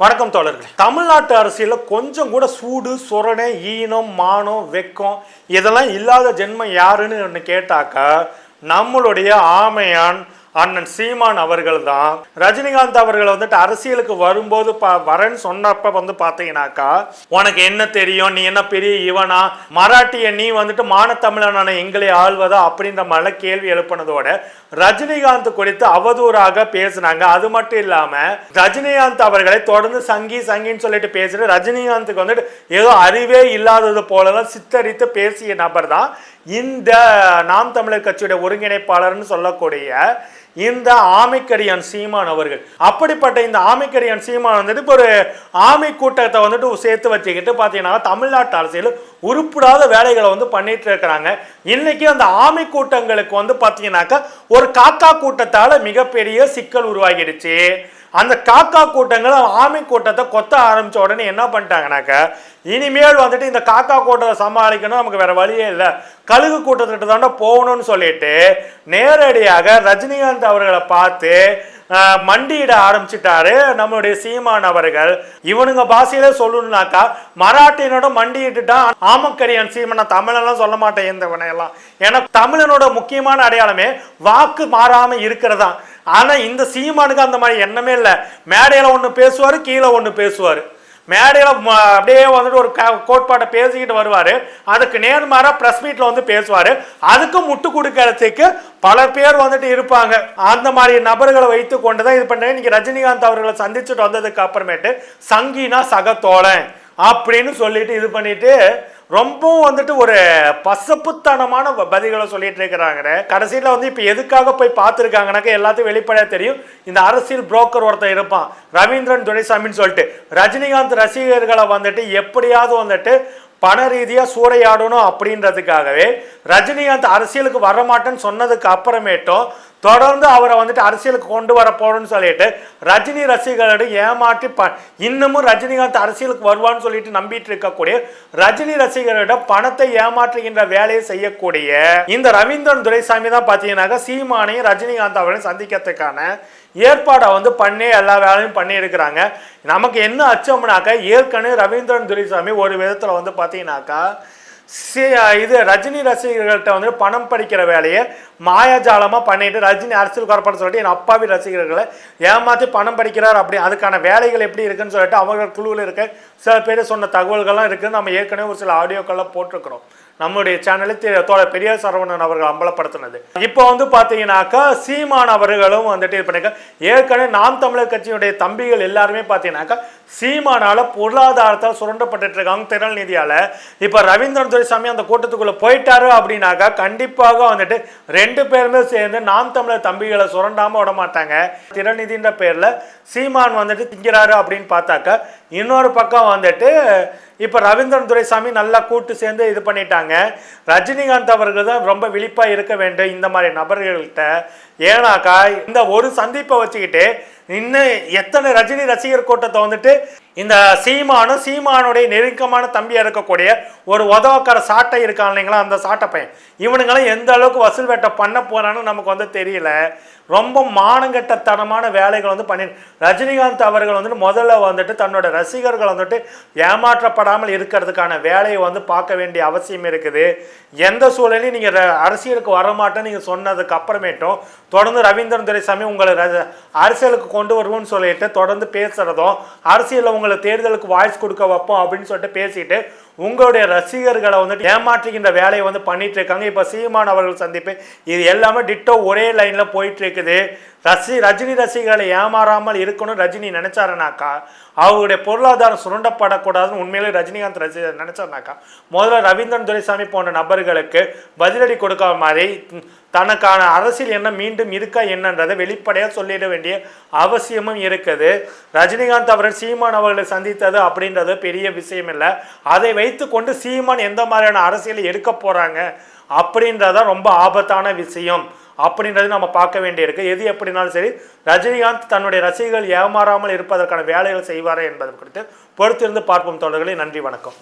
வணக்கம் தோழர்களே. தமிழ்நாட்டு அரசியலில் கொஞ்சம் கூட சூடு சுரணை ஈனம் மானம் வெக்கம் இதெல்லாம் இல்லாத ஜென்மம் யாருன்னு ஒன்று கேட்டாக்கா நம்மளுடைய ஆமையான் அண்ணன் சீமான் அவர்கள் தான் ரஜினிகாந்த் அவர்கள் வந்துட்டு அரசியலுக்கு வரும்போது ப வரேன்னு சொன்னப்ப வந்து பார்த்தீங்கன்னாக்கா உனக்கு என்ன தெரியும்? நீ என்ன பெரிய இவனா? மராட்டிய நீ வந்துட்டு மானத்தமிழனான எங்களை ஆள்வதா? அப்படின்ற மாதிரிலாம் கேள்வி எழுப்பினதோட ரஜினிகாந்த் குறித்து அவதூறாக பேசுனாங்க. அது மட்டும் இல்லாம ரஜினிகாந்த் அவர்களை தொடர்ந்து சங்கி சங்கின்னு சொல்லிட்டு பேசிட்டு ரஜினிகாந்துக்கு வந்துட்டு ஏதோ அறிவே இல்லாதது போலலாம் சித்தரித்து பேசிய நபர் தான் இந்த நாம் தமிழர் கட்சியுடைய ஒருங்கிணைப்பாளர்னு சொல்லக்கூடிய இந்த ஆமைக்கரியான் சீமான் அவர்கள். அப்படிப்பட்ட இந்த ஆமைக்கரியான் சீமான் வந்துட்டு இப்போ ஒரு ஆமை கூட்டத்தை வந்துட்டு சேர்த்து வச்சுக்கிட்டு பார்த்தீங்கன்னா தமிழ்நாட்டு அரசியல் உருப்படாத வேலைகளை வந்து பண்ணிட்டு இருக்கிறாங்க. இன்னைக்கு அந்த ஆமை கூட்டங்களுக்கு வந்து பார்த்தீங்கன்னாக்கா ஒரு காக்கா கூட்டத்தால் மிகப்பெரிய சிக்கல் உருவாகிடுச்சு. அந்த காக்கா கூட்டங்கள் ஆமை கூட்டத்தை கொத்த ஆரம்பித்த உடனே என்ன பண்ணிட்டாங்கனாக்கா இனிமேல் வந்துட்டு இந்த காக்கா கூட்டத்தை சமாளிக்கணும் நமக்கு வேற வழியே இல்லை. கழுகு கூட்டத்திட்ட தாண்டா போகணும்னு சொல்லிட்டு நேரடியாக ரஜினிகாந்த் அவர்களை பார்த்து மண்டியிட ஆரம்பிச்சிட்டாரு நம்மளுடைய சீமான் அவர்கள். இவனுங்க பாஷையில சொல்லணும்னாக்கா மராட்டியனோட மண்டியிட்டுட்டான் ஆமக்கரியன் சீமன் தமிழெல்லாம் சொல்ல மாட்டேன் இந்த எல்லாம் ஏன்னா தமிழனோட முக்கியமான அடையாளமே வாக்கு மாறாம இருக்கிறதான் ஆனால் இந்த சீமானுக்கு அந்த மாதிரி எண்ணமே இல்லை. மேடையில் ஒன்று பேசுவார் கீழே ஒன்று பேசுவார். மேடையில் அப்படியே வந்துட்டு ஒரு க- கோட்பாட்டை பேசிக்கிட்டு வருவார். அதுக்கு நேர்மாராக ப்ரெஸ் மீட்டில் வந்து பேசுவார். அதுக்கு முட்டு கொடுக்கறதுக்கு பல பேர் வந்துட்டு இருப்பாங்க. அந்த மாதிரி நபர்களை வைத்து கொண்டு தான் இது பண்ணுறேன் இன்றைக்கி ரஜினிகாந்த் அவர்களை சந்திச்சுட்டு வந்ததுக்கு அப்புறமேட்டு சங்கினா சகத்தோழன் அப்படின்னு சொல்லிட்டு இது பண்ணிட்டு ரொம்பவும் வந்துட்டு ஒரு பசப்புத்தனமான பதில்களை சொல்லிட்டு இருக்கிறாங்க கடைசியில் வந்து இப்போ எதுக்காக போய் பார்த்துருக்காங்கனாக்கா எல்லாத்தையும் வெளிப்படையாக தெரியும். இந்த அரசியல் புரோக்கர் ஒருத்தர் இருப்பான். ரவீந்திரன் துரைசாமின்னு சொல்லிட்டு. ரஜினிகாந்த் ரசிகர்களை வந்துட்டு எப்படியாவது வந்துட்டு பண ரீதியாக சூறையாடணும் அப்படின்றதுக்காகவே ரஜினிகாந்த் அரசியலுக்கு வரமாட்டேன்னு சொன்னதுக்கு அப்புறமேட்டும் தொடர்ந்து அவரை வந்துட்டு அரசியலுக்கு கொண்டு வர போறோம்னு சொல்லிட்டு ரஜினி ரசிகர்களிடம் ஏமாற்றி ப இன்னமும் ரஜினிகாந்த் அரசியலுக்கு வருவான்னு சொல்லிட்டு நம்பிட்டு இருக்கக்கூடிய ரஜினி ரசிகர்களிடம் பணத்தை ஏமாற்றுகின்ற வேலையை செய்யக்கூடிய இந்த ரவீந்திரன் துரைசாமி தான் பார்த்தீங்கன்னாக்கா சீமானையும் ரஜினிகாந்த் அவர்களையும் சந்திக்கிறதுக்கான ஏற்பாடை வந்து பண்ணி எல்லா வேலையும் பண்ணி இருக்கிறாங்க நமக்கு என்ன அச்சம்னாக்கா ஏற்கனவே ரவீந்திரன் துரைசாமி ஒரு விதத்தில் வந்து பார்த்தீங்கன்னாக்கா இது ரஜினி ரசிகர்கள்ட்ட வந்து பணம் படிக்கிற வேலையை மாயாஜாலமாக பண்ணிட்டு ரஜினி அரசியல் குறப்பட சொல்லிட்டு என் அப்பாவி ரசிகர்களை ஏமாற்றி பணம் படிக்கிறார் அப்படி. அதுக்கான வேலைகள் எப்படி இருக்குன்னு சொல்லிட்டு அவங்க குழுவில் இருக்க சில பேர் சொன்ன தகவல்கள்லாம் இருக்குதுன்னு நம்ம ஏற்கனவே ஒரு சில ஆடியோக்கள்லாம் போட்டிருக்கிறோம். நம்மளுடைய சேனலில் தோழ பெரிய சரவணன் அவர்கள் அம்பலப்படுத்தினது. இப்போ வந்து பார்த்தீங்கன்னாக்கா சீமான் அவர்களும் வந்துட்டு இது பண்ணிக்க ஏற்கனவே நாம் தமிழர் கட்சியினுடைய தம்பிகள் எல்லாருமே பார்த்தீங்கன்னாக்கா சீமானால பொருளாதாரத்தால் சுரண்டப்பட்டு இருக்காங்க திறன் நிதியால. இப்போ ரவீந்திரன் துரைசாமி அந்த கூட்டத்துக்குள்ளே போயிட்டாரு அப்படின்னாக்கா கண்டிப்பாக வந்துட்டு ரெண்டு பேருமே சேர்ந்து நாம் தமிழர் தம்பிகளை சுரண்டாமல் விட மாட்டாங்க. திரள் பேரில் சீமான் வந்துட்டு திங்கிறாரு அப்படின்னு பார்த்தாக்கா இன்னொரு பக்கம் வந்துட்டு இப்போ ரவீந்திரன் துரைசாமி நல்லா கூட்டு சேர்ந்து இது பண்ணிட்டாங்க. ரஜினிகாந்த் அவர்கள் தான் ரொம்ப விழிப்பாக இருக்க வேண்டும். இந்த மாதிரி நபர்கள்கிட்ட ஏன்னாக்கா இந்த ஒரு சந்திப்பை வச்சுக்கிட்டு இன்னும் எத்தனை ரஜினி ரசிகர் கூட்டத்தை வந்துட்டு இந்த சீமானும் சீமானுடைய நெருக்கமான தம்பியாக இருக்கக்கூடிய ஒரு உதவக்கார சாட்டை இருக்கான் இல்லைங்களா? அந்த சாட்டை பையன். இவனுங்களாம் எந்த அளவுக்கு வசூல் வேட்டை பண்ண போறான்னு நமக்கு வந்து தெரியல. ரொம்ப மானங்கட்டத்தனமான வேலைகள் வந்து பண்ணி ரஜினிகாந்த் அவர்கள் வந்துட்டு முதல்ல வந்துட்டு தன்னோட ரசிகர்கள் வந்துட்டு ஏமாற்றப்படாமல் இருக்கிறதுக்கான வேலையை வந்து பார்க்க வேண்டிய அவசியம் இருக்குது. எந்த சூழலையும் நீங்கள் அரசியலுக்கு வரமாட்டேன்னு நீங்கள் சொன்னதுக்கு அப்புறமேட்டும் தொடர்ந்து ரவீந்திரன் துரைசாமி உங்களை ர- அரசியலுக்கு கொண்டு வருவோம்னு சொல்லிட்டு தொடர்ந்து பேசுகிறதும் அரசியலில் உங்களை தேர்தலுக்கு வாய்ஸ் கொடுக்க வைப்போம் அப்படின்னு சொல்லிட்டு பேசிட்டு உங்களுடைய ரசிகர்களை வந்துட்டு ஏமாற்றுகின்ற வேலையை வந்து பண்ணிட்டு இருக்காங்க. இப்போ சீமான் அவர்கள் சந்திப்பு இது எல்லாமே டிட்டோ ஒரே லைனில் போயிட்டு இருக்குது. ரசி ரஜினி ரசிகர்களை ஏமாறாமல் இருக்கணும் ரஜினி நினைச்சாருனாக்கா அவருடைய பொருளாதாரம் சுரண்டப்படக்கூடாதுன்னு உண்மையிலே ரஜினிகாந்த் ரசி நினைச்சாருனாக்கா முதல்ல ரவீந்திரன் துரைசாமி போன்ற நபர்களுக்கு பதிலடி கொடுக்க மாதிரி தனக்கான அரசியல் என்ன மீண்டும் இருக்கா என்னன்றதை வெளிப்படையாக சொல்லிட வேண்டிய அவசியமும் இருக்குது. ரஜினிகாந்த் அவர்கள் சீமான் அவர்களை சந்தித்தது அப்படின்றது பெரிய விஷயம் இல்லை அதை வைத்துக்கொண்டு சீமான் எந்த மாதிரியான அரசியலை எடுக்க போகிறாங்க அப்படின்றதான் ரொம்ப ஆபத்தான விஷயம். அப்படின்றது நம்ம பார்க்க வேண்டியிருக்கு. எது எப்படினாலும் சரி ரஜினிகாந்த் தன்னுடைய ரசிகர்கள் ஏமாறாமல் இருப்பதற்கான வேலைகள் செய்வாரா என்பது குறித்து பொறுத்திருந்து பார்ப்போம். தொடர்களே நன்றி வணக்கம்.